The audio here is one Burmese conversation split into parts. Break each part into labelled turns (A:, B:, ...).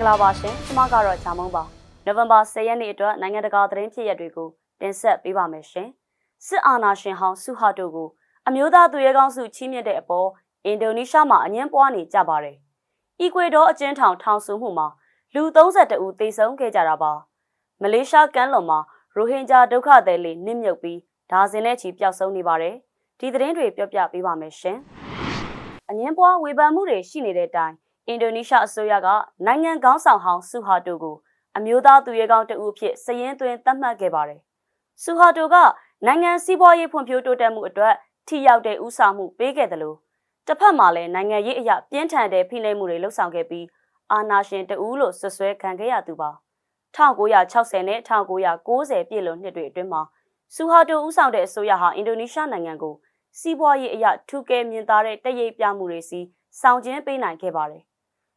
A: ္ဂလာပါရှင်ကျမကတော့ဂျာမုံပါနိုဝင်ဘာ10ရက်နေ့အတွက်နိုင်ငံတကာသတင်းဖြစ်ရပ်တွေကိုတင်ဆက်ပေးပါမယ်ရှင်စစ်အာဏာရှင်ဟောင်းဆူဟာတိုကိုအမျိုးသားသူရဲကောင်းစုချီးမြှင့်တဲ့အပေါ်အင်ဒိုနီးရှားမှာအငင်းပွားနေကြပါတယ်အီကွေဒေါအကျဉ်းထောင်ထောင်ဆူမှုမှာလူ32ဦးသေဆုံးခဲ့ကြတာပါမလေးရှားကမ်းလွန်မှာရိုဟင်ဂျာဒုက္ခသည်တွေနစ်မြုပ်ပြီးဒါဇင်နဲ့ချီပျောက်ဆုံးနေပါတယ်ဒီသတင်းတွေပြောပြပေးပါမယ်ရှင်အငင်းပွားဝေဖန်မှုတွေရှိနေတဲ့အတိုင်း အင်ဒိုနီးရှားအစိုးရကနိုင်ငံကောင်းဆောင်ဟောင်းဆူဟာတိုကိုအမျိုးသားသူရဲကောင်းတဦးအဖြစ်စည်ရင်းသွင်းသတ်မှတ်ခဲ့ပါတယ်။ဆူဟာတိုကနိုင်ငံစီးပွားရေးဖွံ့ဖြိုးတိုးတက်မှုအတွက်ထိရောက်တဲ့ဥဆောင်မှုပေးခဲ့တယ်လို့တစ်ဖက်မှာလည်းနိုင်ငံရေးအရာပြင်းထန်တဲ့ဖိနှိပ်မှုတွေလှုပ်ဆောင်ခဲ့ပြီးအာနာရှင်တဦးလို့ဆွဆွဲခံခဲ့ရသူပါ1960နဲ့1990ပြည့်လွန်နှစ်တွေအတွင်းမှာဆူဟာတိုဦးဆောင်တဲ့အစိုးရဟာအင်ဒိုနီးရှားနိုင်ငံကိုစီးပွားရေးအရာထူးကဲမြင့်သားတဲ့တရိပ်ပြမှုတွေစီဆောင်ကျဉ်ပေးနိုင်ခဲ့ပါတယ်။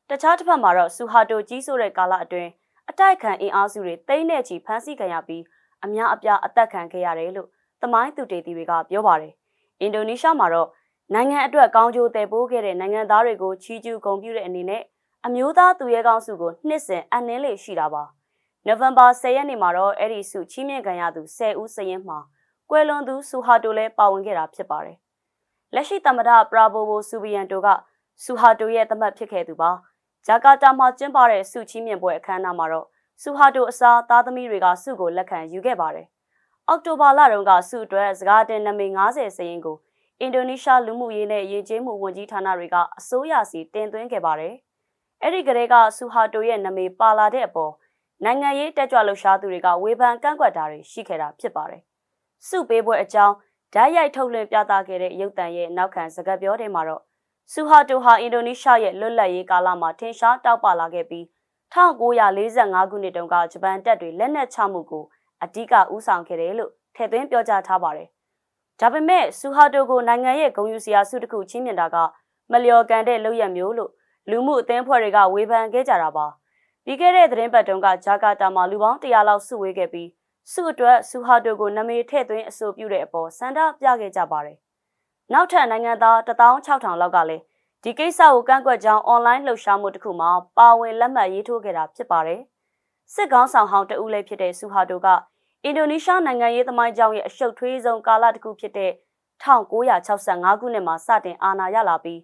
A: တခြားတစ်ဖက်မှာတော့ဆူဟာတိုကြီးဆိုတဲ့ကာလအတွင်းအတိုက်ခံအင်အားစုတွေတိမ့်တဲ့ချီဖမ်းဆီးခံရပြီးအများအပြားအသက်ခံခဲ့ရတယ်လို့သမိုင်းသူတေသီတွေကပြောပါတယ်။အင်ဒိုနီးရှားမှာတော့နိုင်ငံအတွက်ကောင်းကျိုးတည်ပိုးခဲ့တဲ့နိုင်ငံသားတွေကိုချီးကျူးဂုဏ်ပြုတဲ့အနေနဲ့အမျိုးသားသူရဲကောင်းစုကိုနှစ်စဉ်အနှင်းလေးရှိတာပါ။နိုဝင်ဘာ10ရက်နေ့မှာတော့အဲ့ဒီစုချီးမြှင့်ခံရသူ10ဦးစရင်မှာကွယ်လွန်သူဆူဟာတိုလည်းပါဝင်ခဲ့တာဖြစ်ပါတယ်။လက်ရှိသမ္မတပရာဘိုဘိုဆူဘီယန်တိုကဆူဟာတိုရဲ့သမတ်ဖြစ်ခဲ့သူပါ။ ဂျာကာတာမှာကျင်းပတဲ့စုချီးမြှင့်ပွဲအခမ်းအနားမှာတော့ဆူဟာတိုအစားသားသမီးတွေကစုကိုလက်ခံယူခဲ့ပါတယ်။အောက်တိုဘာလတုန်းကစုအတွက်စကားတင်နမိတ်90စရင်ကိုအင်ဒိုနီးရှားလူမှုရေးနဲ့ယဉ်ကျေးမှုဝန်ကြီးဌာနတွေကအစိုးရစီတင်သွင်းခဲ့ပါတယ်။အဲ့ဒီကလေးကဆူဟာတိုရဲ့နာမည်ပါလာတဲ့အပေါ်နိုင်ငံရေးတက်ကြွလှုပ်ရှားသူတွေကဝေဖန်ကန့်ကွက်တာတွေရှိခဲ့တာဖြစ်ပါတယ်။စုပေးပွဲအကြောင်းဓာတ်ရိုက်ထုတ်လွှင့်ပြသခဲ့တဲ့ရုပ်သံရဲ့နောက်ခံစကားပြောတွေမှာတော့ ဆူဟာတိုဟာအင်ဒိုနီးရှားရဲ့လွတ်လပ်ရေးကာလမှာထင်ရှားတောက်ပလာခဲ့ပြီး1945ခုနှစ်တုန်းကဂျပန်တပ်တွေလက်နက်ချမှုကိုအဓိကဦးဆောင်ခဲ့တယ်လို့ထည့်သွင်းပြောကြားထားပါတယ်။ဒါပေမဲ့ဆူဟာတိုကိုနိုင်ငံရဲ့ဂုဏ်ယူစရာဆုတစ်ခုချင်းမြင်တာကမလျော်ကန်တဲ့လုပ်ရမျိုးလို့လူမှုအသင်းဖွဲ့တွေကဝေဖန်ခဲ့ကြတာပါ။ပြီးခဲ့တဲ့သတင်းပတ်တုန်းကဂျာကာတာမှာလူပေါင်း100လောက်စုဝေးခဲ့ပြီးစုအတွက်ဆူဟာတိုကိုနာမည်ထည့်သွင်းအဆိုပြုတဲ့အပေါ်စန္ဒပြခဲ့ကြပါတယ်။ နောက်ထပ်နိုင်ငံသား16000လောက်ကလည်းဒီကိစ္စကိုကန့်ကွက်ကြောင်းအွန်လိုင်းလှုပ်ရှားမှုတစ်ခုမှာပါဝင်လက်မှတ်ရေးထိုးခဲ့တာဖြစ်ပါတယ်။စစ်ကောင်းဆောင်ဟောင်းတဦးလည်းဖြစ်တဲ့ဆူဟာတိုကအင်ဒိုနီးရှားနိုင်ငံရေးသမိုင်းကြောင်းရဲ့အရှုပ်ထွေးဆုံးကာလတစ်ခုဖြစ်တဲ့1965ခုနှစ်မှာစတင်အာဏာရလာပြီး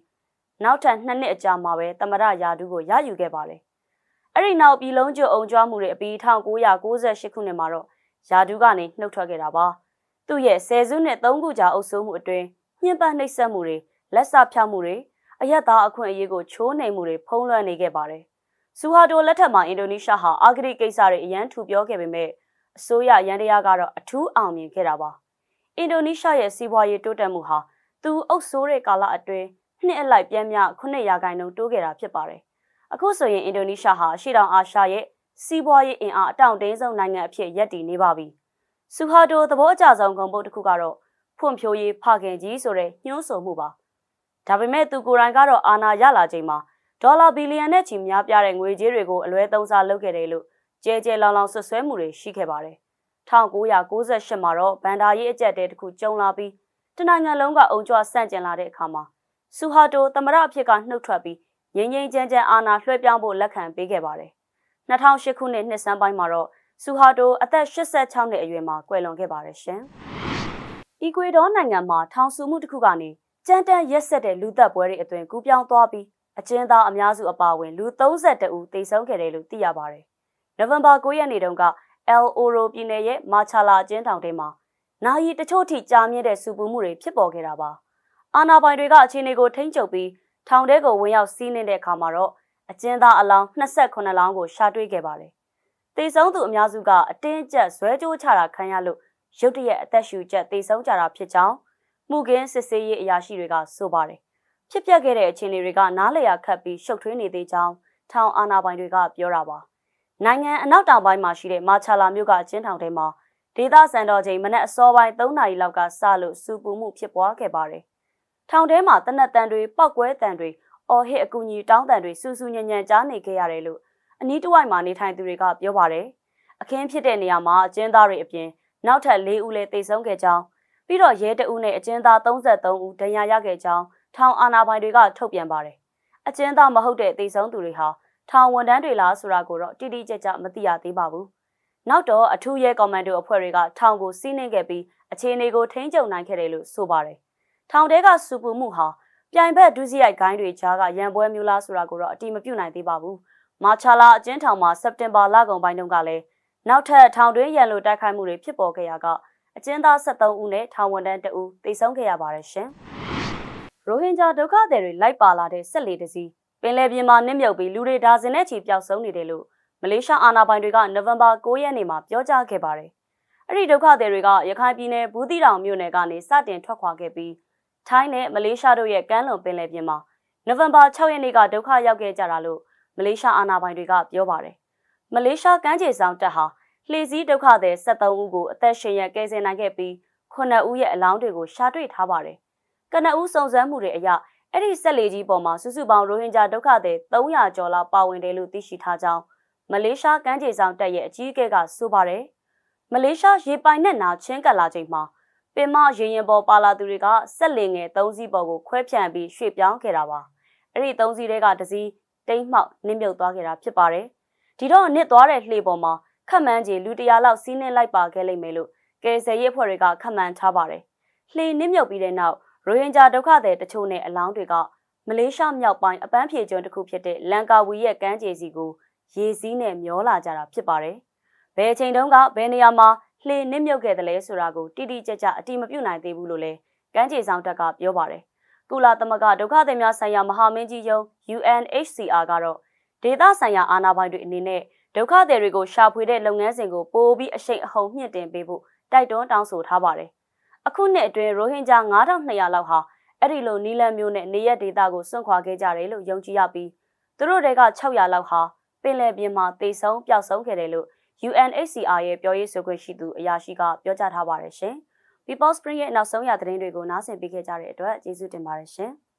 A: နောက်ထပ်နှစ်နှစ်အကြာမှာပဲသမရယာဒူးကိုရယူခဲ့ပါတယ်။အဲ့ဒီနောက်ပြည်လုံးကျွအောင်ကြွားမှုတွေအပြီး1998ခုနှစ်မှာတော့ယာဒူးကနေနှုတ်ထွက်ခဲ့တာပါ။သူ့ရဲ့ဆယ်စုနှစ်၃ခုကြာအုပ်စိုးမှုအတွင်း ညှဉ်းပန်းနှိပ်စက်မှုတွေလက်ဆဖြောက်မှုတွေအယက်သားအခွင့်အရေးကိုချိုးနှိမ်မှုတွေဖုံးလွှမ်းနေခဲ့ပါတယ်။ဆူဟာတိုလက်ထက်မှာအင်ဒိုနီးရှားဟာအာဂရိကိစ္စတွေအရန်ထူပြောခဲ့ပေမဲ့အစိုးရရန်တရားကတော့အထူးအောင်မြင်ခဲ့တာပါ။အင်ဒိုနီးရှားရဲ့စီးပွားရေးတိုးတက်မှုဟာသူအုပ်စိုးတဲ့ကာလအတွင်းနှစ်အလိုက်ပြန်မြ9ရာခိုင်နှုန်းတိုးခဲ့တာဖြစ်ပါတယ်။အခုဆိုရင်အင်ဒိုနီးရှားဟာရှေ့တောင်အာရှရဲ့စီးပွားရေးအင်အားအတောင့်တင်းဆုံးနိုင်ငံအဖြစ်ရပ်တည်နေပါပြီ။ဆူဟာတိုသဘောအကျဆုံးဂုဏ်ပုတ်တစ်ခုကတော့ ဖွံ့ဖြိုးရေးဖခင်ကြီးဆိုတဲ့ညှိုးဆိုမှုပါ။ဒါပေမဲ့သူကိုယ်တိုင်ကတော့အာဏာရလာချိန်မှာဒေါ်လာဘီလီယံနဲ့ချီများပြားတဲ့ငွေကြေးတွေကိုအလွဲသုံးစားလုပ်ခဲ့တယ်လို့ကျဲကျဲလောင်လောင်ဆွဆွဲမှုတွေရှိခဲ့ပါတယ်။1998မှာတော့ဗန်ဒါရေးအကြက်တဲတစ်ခုကျုံလာပြီးတနိုင်ငံလုံးကအုံကြွဆန့်ကျင်လာတဲ့အခါမှာဆူဟာတိုသမရအဖြစ်ကနှုတ်ထွက်ပြီးငြိမ်းငြိမ်းချမ်းချမ်းအာဏာလွှဲပြောင်းဖို့လက်ခံပေးခဲ့ပါတယ်။2008ခုနှစ်နှစ်စန်းပိုင်းမှာတော့ဆူဟာတိုအသက်86နှစ်အရွယ်မှာကွယ်လွန်ခဲ့ပါတယ်ရှင်။ အီကွေဒေါနိုင်ငံမှာထောင်ဆူမှုတစ်ခုကနေကြမ်းတမ်းရက်ဆက်တဲ့လူသက်ပွဲတွေအတွင်ကူးပြောင်းသွားပြီးအကျဉ်းသားအများစုအပါအဝင်လူ32ဦးသေဆုံးခဲ့တယ်လို့သိရပါတယ်။နိုဝင်ဘာ9ရက်နေ့တုန်းက El Oro ပြည်နယ်ရဲ့မာချာလာအကျဉ်းထောင်ထဲမှာနာယီတချို့ထိကြာမြင့်တဲ့စူပူမှုတွေဖြစ်ပေါ်ခဲ့တာပါ။အာနာပိုင်တွေကအခြေအနေကိုထိန်းချုပ်ပြီးထောင်ထဲကိုဝင်ရောက်စီးနှင်းတဲ့အခါမှာတော့အကျဉ်းသားအလောင်း28လောင်းကိုရှာတွေ့ခဲ့ပါတယ်။သေဆုံးသူအများစုကအတင်းကျပ်ဇွဲကြိုးချတာခံရလို့ ရုတ်တရက်အသက်ရှူကျက်သေဆုံးကြတာဖြစ်ကြောင်းမှုကင်းစစ်ဆေးရေးအရာရှိတွေကဆိုပါတယ်။ဖြစ်ပျက်ခဲ့တဲ့အခြေအနေတွေကနားလည်ရခတ်ပြီးရှုပ်ထွေးနေသေးကြောင်းထောင်အာဏာပိုင်တွေကပြောတာပါ။နိုင်ငံအနောက်တောင်ပိုင်းမှာရှိတဲ့မာချာလာမြို့ကအကျဉ်းထောင်ထဲမှာဒေသစံတော်ချိန်မနက်အစောပိုင်း3နာရီလောက်ကစလို့စူပူမှုဖြစ်ပွားခဲ့ပါတယ်။ထောင်ထဲမှာတနက်တန်တွေပောက်ကွဲတန်တွေအော်ဟစ်အကူကြီးတောင်းတန်တွေစူးစူးညံ့ညံ့ကြားနေခဲ့ရတယ်လို့အနီးတစ်ဝိုက်မှာနေထိုင်သူတွေကပြောပါတယ်။အခင်းဖြစ်တဲ့နေရာမှာအကျဉ်းသားတွေအပြင် နောက်ထပ်၄ဦးလည်းသေဆုံးခဲ့ကြောင်းပြီးတော့ရဲတအုပ်နဲ့အကျဉ်းသား33ဦးဒဏ်ရာရခဲ့ကြောင်းထောင်အာဏာပိုင်တွေကထုတ်ပြန်ပါတယ်။အကျဉ်းသားမဟုတ်တဲ့သေဆုံးသူတွေဟာထောင်ဝန်ထမ်းတွေလားဆိုတာကိုတော့တိတိကျကျမသိရသေးပါဘူး။နောက်တော့အထူးရဲကွန်မန်ဒိုအဖွဲ့တွေကထောင်ကိုစီးနှင်းခဲ့ပြီးအခြေအနေကိုထိန်းချုပ်နိုင်ခဲ့တယ်လို့ဆိုပါတယ်။ထောင်တဲကစူပူမှုဟာပြိုင်ဘက်ဒုစရိုက်ဂိုင်းတွေကြားကရန်ပွဲမျိုးလားဆိုတာကိုတော့အတိမပြုတ်နိုင်သေးပါဘူး။မာချာလာအကျဉ်းထောင်မှာစက်တင်ဘာလကုန်ပိုင်းတုန်းကလည်း နောက်ထပ်ထောင်တွင်းရန်လိုတိုက်ခိုက်မှုတွေဖြစ်ပေါ်ခဲ့ရကအကျဉ်းသား73ဦးနဲ့ထောင်ဝန်ထမ်း2ဦးသေဆုံးခဲ့ရပါတယ်ရှင်။ရိုဟင်ဂျာဒုက္ခသည်တွေလိုက်ပါလာတဲ့ဆက်လေတစည်းပင်လယ်ပြင်မှာနစ်မြုပ်ပြီးလူတွေဒါဇင်နဲ့ချီပျောက်ဆုံးနေတယ်လို့မလေးရှားအာဏာပိုင်တွေကနိုဝင်ဘာ9ရက်နေ့မှာပြောကြားခဲ့ပါတယ်။အဲ့ဒီဒုက္ခသည်တွေကရခိုင်ပြည်နယ်ဘူးတီတောင်မြို့နယ်ကနေစတင်ထွက်ခွာခဲ့ပြီးထိုင်းနဲ့မလေးရှားတို့ရဲ့ကမ်းလွန်ပင်လယ်ပြင်မှာနိုဝင်ဘာ6ရက်နေ့ကဒုက္ခရောက်ခဲ့ကြတာလို့မလေးရှားအာဏာပိုင်တွေကပြောပါတယ်။ မလေးရှားကမ်းခြေဆောင်တပ်ဟာလှေစည်းဒုက္ခသည်73ဦးကိုအသက်ရှင်ရကယ်ဆယ်နိုင်ခဲ့ပြီး9ဦးရဲ့အလောင်းတွေကိုရှာတွေ့ထားပါတယ်။ကနဦးစုံစမ်းမှုတွေအရအဲ့ဒီဆက်လေကြီးပေါ်မှာစုစုပေါင်းရိုဟင်ဂျာဒုက္ခသည်300ကျော်လောက်ပါဝင်တယ်လို့သိရှိထားကြောင်းမလေးရှားကမ်းခြေဆောင်တပ်ရဲ့အကြီးအကဲကဆိုပါတယ်။မလေးရှားရေပိုင်နက်နာချင်းကပ်လာချိန်မှာပင်မရေရင်ပေါ်ပါလာသူတွေကဆက်လေငယ်3စီးပေါ်ကိုခွဲဖြန့်ပြီးရွှေ့ပြောင်းခဲ့တာပါ။အဲ့ဒီ3စီးတွေကတစ်စီးတိမ့်မှောက်နစ်မြုပ်သွားခဲ့တာဖြစ်ပါတယ်။ ဒီတော့နစ်သွားတဲ့လှေပေါ်မှာခက်မှန်းကြီးလူတရာလောက်စီးနှင်းလိုက်ပါခဲ့လိမ့်မယ်လို့ကယ်ဆယ်ရေးအဖွဲ့တွေကခန့်မှန်းထားပါတယ်။လှေနစ်မြုပ်ပြီးတဲ့နောက်ရိုဟင်ဂျာဒုက္ခသည်တချို့နဲ့အလောင်းတွေကမလေးရှားမြောက်ပိုင်းအပန်းဖြေကျွန်းတစ်ခုဖြစ်တဲ့လန်ကာဝီရဲ့ကမ်းခြေစီကိုရေစီးနဲ့မျောလာကြတာဖြစ်ပါတယ်။ဘယ်အချိန်တုန်းကဘယ်နေရာမှာလှေနစ်မြုပ်ခဲ့တယ်လဲဆိုတာကိုတိတိကျကျအတိမပြုတ်နိုင်သေးဘူးလို့လည်းကမ်းခြေဆောင်တက်ကပြောပါတယ်။ကုလသမဂ္ဂဒုက္ခသည်များဆိုင်ရာမဟာမင်းကြီးယုံ UNHCR ကတော့ ဒေသဆိုင်ရာအာဏာပိုင်တွေအနေနဲ့ဒုက္ခသည်တွေကိုရှာဖွေတဲ့လုပ်ငန်းစဉ်ကိုပိုပြီးအရှိန်အဟုန်မြင့်တင်ပေးဖို့တိုက်တွန်းတောင်းဆိုထားပါတယ်။အခုနှစ်အတွင်းရိုဟင်ဂျာ9200လောက်ဟာအဲ့ဒီလိုနီလန်မျိုးနဲ့နေရက်ဒေသကိုစွန့်ခွာခဲ့ကြတယ်လို့ယုံကြည်ရပြီးသူတို့တွေက600လောက်ဟာပင်လယ်ပြင်မှာတေဆုံးပျောက်ဆုံးခဲ့တယ်လို့ UNHCR ရဲ့ပြောရေးဆိုခွင့်ရှိသူအရာရှိကပြောကြားထားပါတယ်ရှင်။ People Spring ရဲ့နောက်ဆုံးရသတင်းတွေကိုနားဆင်ပေးခဲ့ကြတဲ့အတွက်ကျေးဇူးတင်ပါတယ်ရှင်။